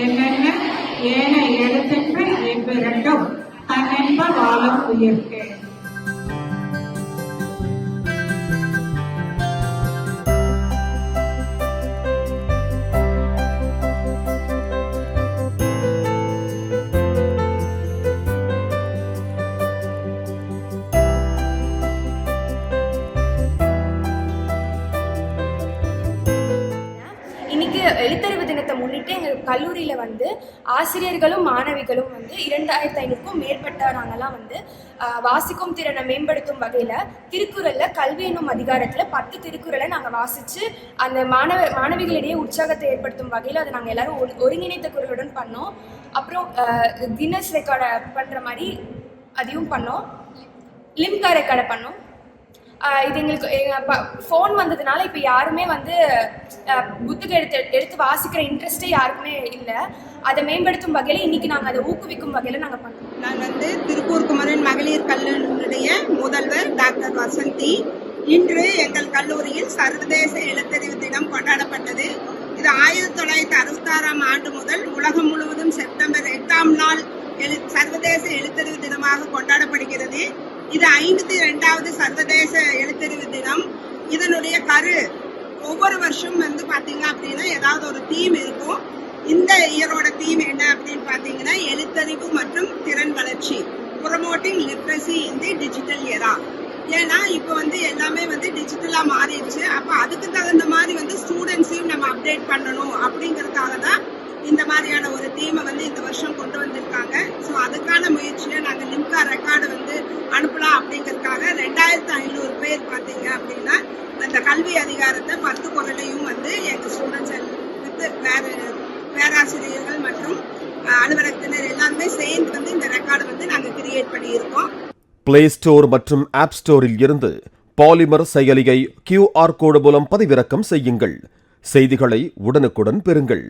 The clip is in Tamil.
என்னென்ன ஏன எழுத்துக்கள் இவ்விரண்டும் தன்னென்ப வாழும் உயிர்க்கு. எழுத்தறிவு தினத்தை முன்னிட்டு எங்கள் கல்லூரியில் வந்து ஆசிரியர்களும் மாணவிகளும் வந்து இரண்டாயிரத்து ஐநூறுக்கும் மேற்பட்ட நாங்கள்லாம் வந்து வாசிக்கும் திறனை மேம்படுத்தும் வகையில் திருக்குறளில் கல்வி என்னும் அதிகாரத்தில் பத்து திருக்குறளை நாங்கள் வாசித்து அந்த மாணவ மாணவிகளிடையே உற்சாகத்தை ஏற்படுத்தும் வகையில் அதை நாங்கள் எல்லாரும் ஒரு ஒருங்கிணைத்த குரலுடன் பண்ணோம். அப்புறம் கின்னஸ் ரெக்கார்டை பண்ணுற மாதிரி அதையும் பண்ணோம். லிம்கா ரெக்கார்டை பண்ணோம். இது எங்களுக்கு எங்கள் ஃபோன் வந்ததுனால இப்போ யாருமே வந்து புத்தகம் எடுத்து எடுத்து வாசிக்கிற இன்ட்ரெஸ்ட்டே யாருக்குமே இல்லை. அதை மேம்படுத்தும் வகையில் இன்னைக்கு நாங்கள் அதை ஊக்குவிக்கும் வகையில் நாங்கள் பண்ணோம் நான் வந்து திருப்பூர் குமரன் மகளிர் கல்லூரியுடைய முதல்வர் டாக்டர் வசந்தி. இன்று எங்கள் கல்லூரியில் சர்வதேச எழுத்தறிவு தினம் கொண்டாடப்பட்டது. இது ஆயிரத்தி தொள்ளாயிரத்தி அறுபத்தாறாம் ஆண்டு முதல் உலகம் முழுவதும் செப்டம்பர் சர்வதேச எழுத்தறிவு தினமாக கொண்டாடப்படுகிறது. இது ஐம்பத்தி ரெண்டாவது சர்வதேச எழுத்தறிவு தினம். இதனுடைய கரு ஒவ்வொரு வருஷம் வந்து பார்த்தீங்க அப்படின்னா ஏதாவது ஒரு தீம் இருக்கும். இந்த இயரோட தீம் என்ன அப்படின்னு பார்த்தீங்கன்னா எழுத்தறிவு மற்றும் திறன் வளர்ச்சி promoting literacy in the digital era ஏன்னா இப்போ வந்து எல்லாமே வந்து டிஜிட்டலா மாறிடுச்சு. அப்போ அதுக்கு தகுந்த மாதிரி வந்து ஸ்டூடெண்ட்ஸையும் நம்ம அப்டேட் பண்ணணும் அப்படிங்கிற இந்த மாதிரியான ஒரு தீமை வந்து இந்த வருஷம் கொண்டு வந்திருக்காங்க. ஸோ அதுக்கான முயற்சியில நாங்கள் லிம்கா ரெக்கார்டு வந்து அனுப்பலாம் அப்படிங்கிறதுக்காக ரெண்டாயிரத்து ஐநூறு பேர் பார்த்தீங்க அப்படின்னா அந்த கல்வி அதிகாரத்தை பத்து குரலையும் வந்து எங்கள் ஸ்டூடெண்ட்ஸ் வித் வேற பேராசிரியர்கள் மற்றும் அலுவலகத்தினர் எல்லாருமே சேர்ந்து வந்து இந்த ரெக்கார்டு வந்து நாங்கள் கிரியேட் பண்ணியிருக்கோம். பிளே ஸ்டோர் மற்றும் ஆப் ஸ்டோரில் இருந்து பாலிமர் செயலியை கியூஆர் கோடு மூலம் பதிவிறக்கம் செய்யுங்கள். செய்திகளை உடனுக்குடன் பெறுங்கள்.